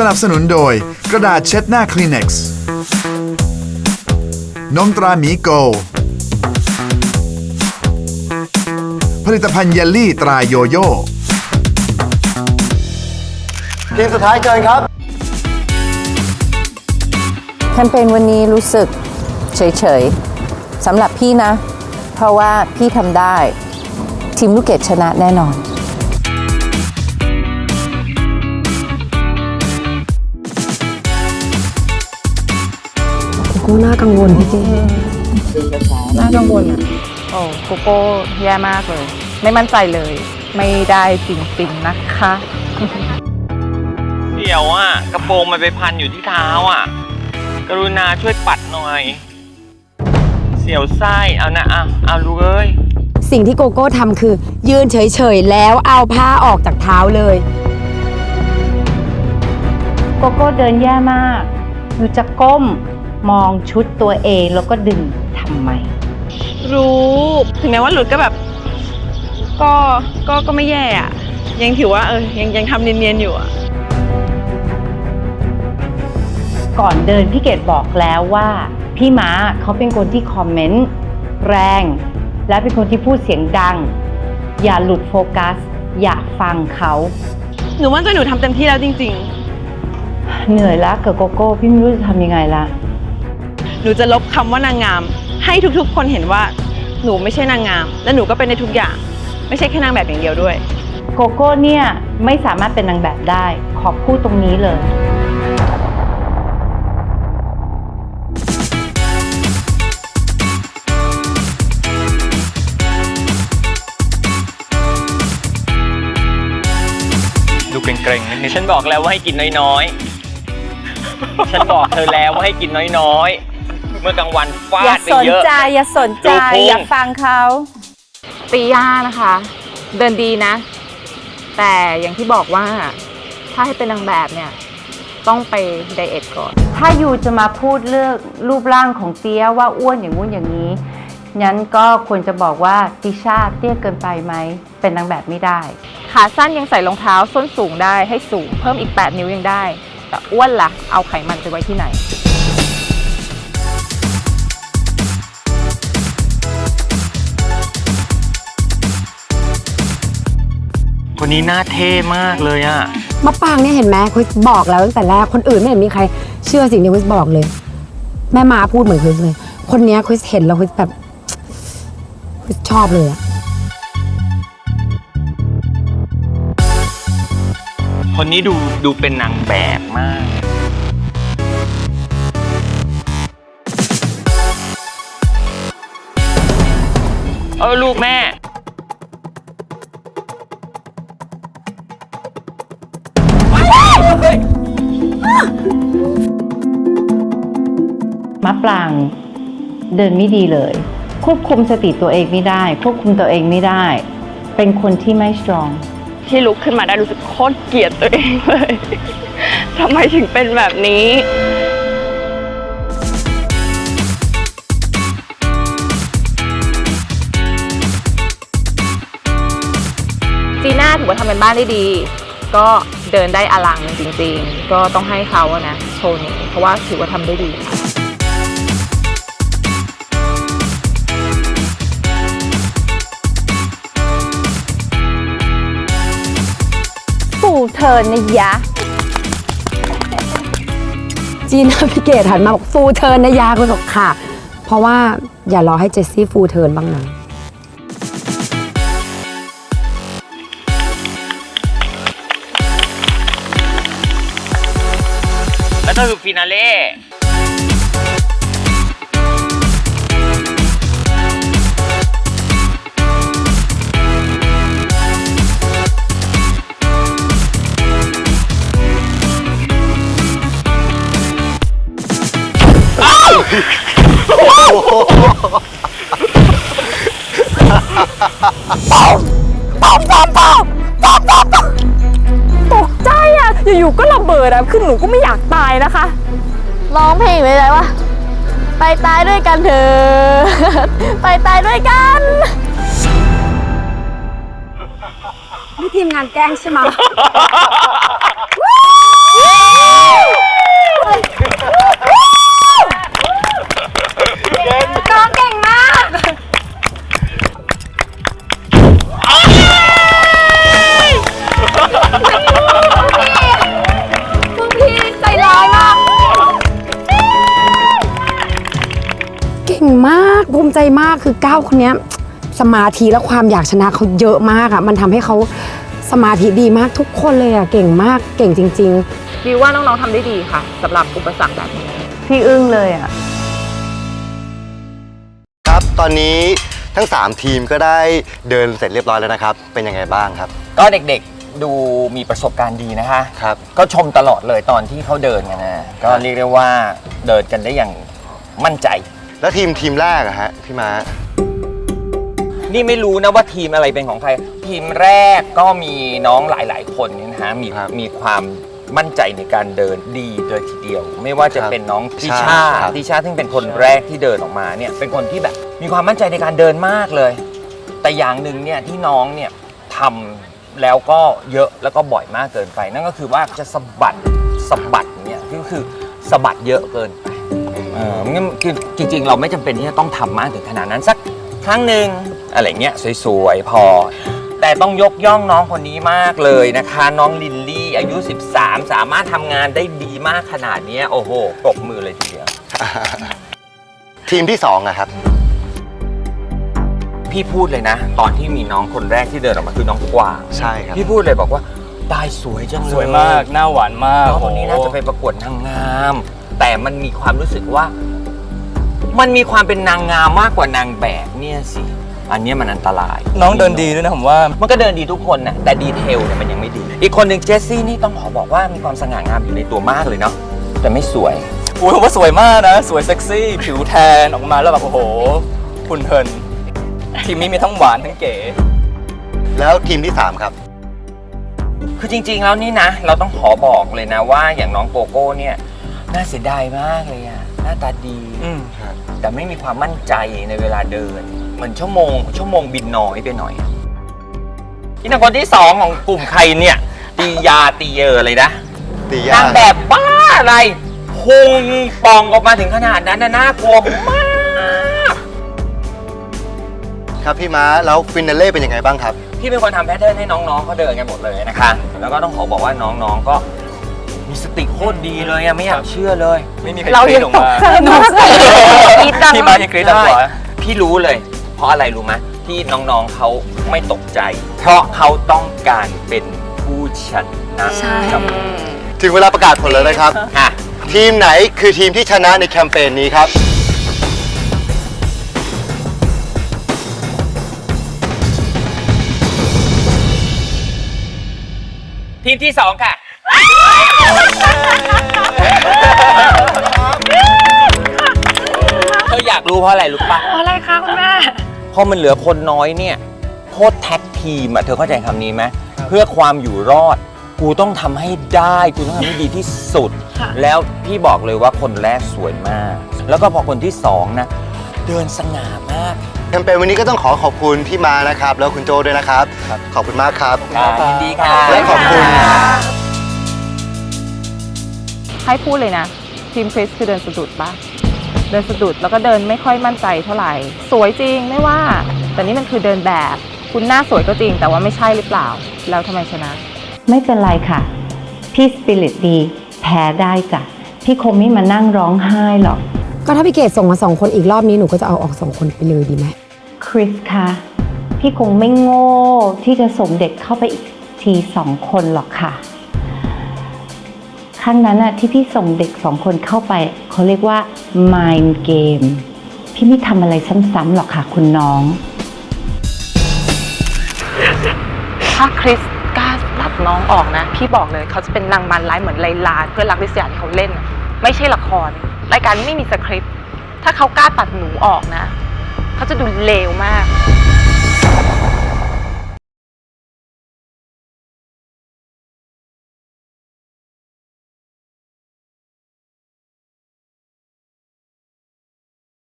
สนับสนุนโดยกระดาษเช็ดหน้า Kleenex นมตราหมีโก ผลิตภัณฑ์เยลลี่ตราโยโย่ทีมสุดท้ายเชิญครับ แคมเปญวันนี้รู้สึก เฉยๆสำหรับพี่นะ เพราะว่าพี่ทำได้ ทีมลูกเกดชนะแน่นอนกูน่ากังวลพี่เจน่ากังวลอะโอ้โกโก้แย่มากเลย ไม่มั่นใจเลย ไม่ได้จริงๆนะคะ เดี๋ยวอะ กระโปรงมันไปพันอยู่ที่เท้าอะ กรุณาช่วยปัดหน่อยเสียวไส้เอานะอะเอาลูกเอ้ยสิ่งที่โกโก้ทำคือ ยืนเฉยๆ แล้วเอาผ้าออกจากเท้าเลย โกโก้เดินแย่มากหนูจะก้มมองชุดตัวเองแล้วก็ดึงทำไม รู้ถึงแม้ว่าหลุดก็แบบ ก็ก็ก็ไม่แย่อะยังถือว่าเออยังยังทำเนียนๆอยู่อะก่อนเดินพี่เกดบอกแล้วว่า พี่ม้าเขาเป็นคนที่คอมเมนต์แรง และเป็นคนที่พูดเสียงดัง อย่าหลุดโฟกัส อย่าฟังเขา หนูว่าใจหนูทำเต็มที่แล้วจริง เหนื่อยละกับโกโก้พี่ไม่รู้จะทำยังไงละๆ หนูจะลบคำว่านางงาม ให้ทุกๆ คนเห็นว่า หนูไม่ใช่นางงาม และหนูก็เป็นในทุกอย่าง ไม่ใช่แค่นางแบบอย่างเดียวด้วย โกโก้เนี่ยไม่สามารถเป็นนางแบบได้ ขอพูดตรงนี้เลย เกรงๆนิดนึงฉันบอกแล้วว่าให้กินน้อยๆ ฉันบอกเธอแล้วว่าให้กินน้อยๆ เมื่อกลางวันฟาอย่าดไปสนเยอะ ใจอย่าสนใจ ดูพุง อย่าฟังเขา ตีย่านะคะ เดินดีนะ แต่อย่างที่บอกว่าถ้าให้เป็นนางแบบเนี่ย ต้องไปไดเอทก่อน ถ้ายูจะมาพูดเรื่องรูปร่างของเตี้ยว่าอ้วนอย่างงู้นอย่างนี้ งั้นก็ควรจะบอกว่าติชาเตี้ยเกินไปไหม เป็นนางแบบไม่ได้ ขาสั้นยังใส่รองเท้าส้นสูงได้ให้สูงเพิ่มอีก 8 นิ้วยังได้ แต่อ้วนล่ะ เอาไขมันไปไว้ที่ไหน คนนี้หน้าเท่มากเลยอะมะปรางเนี่ยเห็นไหมคริสบอกแล้วตั้งแต่แรกคนอื่นไม่เห็นมีใคร เชื่อสิ่งที่คริสบอกเลย แม่มาพูดเหมือนคริสเลย คนเนี้ยคริสเห็นแล้วคริสแบบคริส ชอบเลยอะคนนี้ดูดูเป็นนางแบบมาก เออลูกแม่ มะปรางเดินไม่ดีเลย ควบคุมสติตัวเองไม่ได้ ควบคุมตัวเองไม่ได้ เป็นคนที่ไม่สตรอง ที่ลุกขึ้นมาได้รู้สึกโคตรเกลียดตัวเองเลยทำไมถึงเป็นแบบนี้จีน่าถือว่าทำเป็นบ้านได้ดี ก็เดินได้อลังจริงๆ ก็ต้องให้เขาอะนะโชว์นี้เพราะว่าถือว่าทำได้ดีฟูเชิญนะยะ จีน่าพิเกตหันมาบอกฟูเทิร์นนะยาคุณบอกค่ะ เพราะว่าอย่ารอให้เจสซี่ฟูเทิร์นบ้างนะแล้วก็คือฟินาเล่ ตกใจอะ อยู่ๆก็ระเบิดอะ คือหนูก็ไม่อยากตายนะคะ ร้องเพลงเลยเลยวะไปตายด้วยกันเถอะ ไปตายด้วยกัน นี่ทีมงานแกล้งใช่ไหม ใจมากคือก้าวคนเนี้ยสมาธิและความอยากชนะเขาเยอะมากอะมันทำให้เขาสมาธิดีมากทุกคนเลยอะเก่งมากเก่งจริงๆวิวว่าน้องๆทำได้ดีค่ะสำหรับอุปสรรคแบบนี้พี่อึ้งเลยอะครับตอนนี้ทั้ง 3 ทีมก็ได้เดินเสร็จเรียบร้อยแล้วนะครับ เป็นยังไงบ้างครับ ก็เด็กๆดูมีประสบการณ์ดีนะคะครับก็ชมตลอดเลยตอนที่เขาเดินกันนะก็เรียกได้ว่าเดินกันได้อย่างมั่นใจ แล้วทีมทีมแรกอะฮะพี่ม้า นี่ไม่รู้นะว่าทีมอะไรเป็นของใคร ทีมแรกก็มีน้องหลาย ๆ คนเนี่ยนะฮะมีครับมีความมั่นใจในการเดินดีเลยทีเดียว ไม่ว่าจะครับเป็นน้องทิใช่ชาครับ ทิชาซึ่งเป็นคนแรกที่เดินออกมาเนี่ยเป็นคนที่แบบมีความมั่นใจในการเดินมากเลย แต่อย่างหนึ่งเนี่ยที่น้องเนี่ยทำแล้วก็เยอะแล้วก็บ่อยมากเกินไป นั่นก็คือว่าจะสะบัดสะบัดเนี่ยก็คือสะบัดเยอะเกินไป เอองั้นคือจริง ๆ เราไม่จำเป็นที่จะต้องทำมากถึงขนาดนั้นสักครั้งหนึ่งอะไรเงี้ยสวยๆ พอ แต่ต้องยกย่องน้องคนนี้มากเลยนะคะ น้องลินลี่อายุ 13 สามารถทำงานได้ดีมากขนาดเนี้ยโอ้โหปรบมือเลยทีเดียว ทีมที่2อะครับ พี่พูดเลยนะ ตอนที่มีน้องคนแรกที่เดินออกมาคือน้องกวางใช่ครับ พี่พูดเลยบอกว่าได้สวยจังเลยสวยมาก หน้าหวานมากน้องคนนี้น่าจะไปประกวดนางงาม แต่มันมีความรู้สึกว่า มันมีความเป็นนางงามมากกว่านางแบบเนี่ยสิ อันเนี้ยมันอันตราย น้องเดินดีด้วยนะผมว่า มันก็เดินดีทุกคนนะแต่ดีเทลเนี่ยมันยังไม่ดี อีกคนหนึ่งเจสซี่นี่ต้องขอบอกว่ามีความสง่างามอยู่ในตัวมากเลยเนาะแต่ไม่สวยอุ้ยผมว่าสวยมากนะ สวยเซ็กซี่ ผิวแทนออกมาแล้วแบบโอ้โหคุณเทินทีมนี้มีทั้งหวานทั้งเก๋ แล้วทีมที่ 3 ครับ คือจริงๆแล้วนี่นะ เราต้องขอบอกเลยนะว่าอย่างน้องโกโก้เนี่ย น่าเสียดายมากเลยอะหน้าตาดี อืมแต่ไม่มีความมั่นใจในเวลาเดิน เหมือนชั่วโมง ชั่วโมงบินน้อยไปหน่อยที่นักคนที่สองของกลุ่มใครเนี่ยตียาตีเยอเลยนะตียานางแบบบ้าอะไรพุงป่องออกมาถึงขนาดนั้นนะน่ากลัวมาก ครับพี่ม้าแล้วฟินาเล่เป็นยังไงบ้างครับ พี่เป็นคนทำแพทเทิร์นให้น้องๆเขาเดินกันหมดเลยนะคะ แล้วก็ต้องขอบอกว่าน้องๆก็ มีสติโคตรดีเลยอะไม่อยากเชื่อเลย ไม่มีใครเรากรี๊ยัดงออกตกมาใจน้องใส่กรีดดังพี่มายังกรี๊ดดังกว่าพี่รู้เลย เพราะอะไรรู้ไหมที่น้องๆเขาไม่ตกใจ เพราะเขาต้องการเป็นผู้ชนะครับถึงเวลาประกาศผลแล้วนะครับอะทีมไหนคือทีมที่ชนะในแคมเปญนี้ครับ ทีมที่สองค่ะ เธออยากรู้เพราะอะไรรู้ปะเพราะอะไรคะคุณแม่พอมันเหลือคนน้อยเนี่ยโคตรแท็กทีมอะเธอเข้าใจคำนี้ไหมเพื่อความอยู่รอด กูต้องทำให้ได้ กูต้องทำให้ดีที่สุด แล้วพี่บอกเลยว่าคนแรกสวยมาก แล้วก็พอคนที่สองนะ เดินสง่ามากแคมเปญวันนี้ก็ต้องขอขอบคุณพี่มานะครับ แล้วคุณโจด้วยนะครับ ขอบคุณมากครับยินดีค่ะและขอบคุณ ให้พูดเลยนะ ทีมคริสคือเดินสะดุดปะเดินสะดุดแล้วก็เดินไม่ค่อยมั่นใจเท่าไหร่ สวยจริงไม่ว่า แต่นี่มันคือเดินแบบ คุณหน้าสวยก็จริง แต่ว่าไม่ใช่หรือเปล่า แล้วทำไมชนะ ไม่เป็นไรค่ะ พี่สปิริตดีแพ้ได้จ้ะพี่คงไม่มานั่งร้องไห้หรอก ก็ถ้าพี่เกดส่งมาสองคนอีกรอบนี้หนูก็จะเอาออกสองคนไปเลยดีไหมคริสคะพี่คงไม่โง่ที่จะส่งเด็กเข้าไปอีกทีสองคนหรอกค่ะค รั้งนั้นอะที่พี่ส่งเด็กสองคนเข้าไป เขาเรียกว่า mind game พี่ไม่ทำอะไรซ้ำๆหรอกค่ะคุณน้อง ถ้าคริสกล้าตัดน้องออกนะ พี่บอกเลยเขาจะเป็นนางมันร้ายเหมือนไลลาเพื่อนรักลิสยาที่เขาเล่นน่ะไม่ใช่ละคร รายการไม่มีสคริปต์ถ้าเขากล้าตัดหนูออกนะ เขาจะดูเลวมาก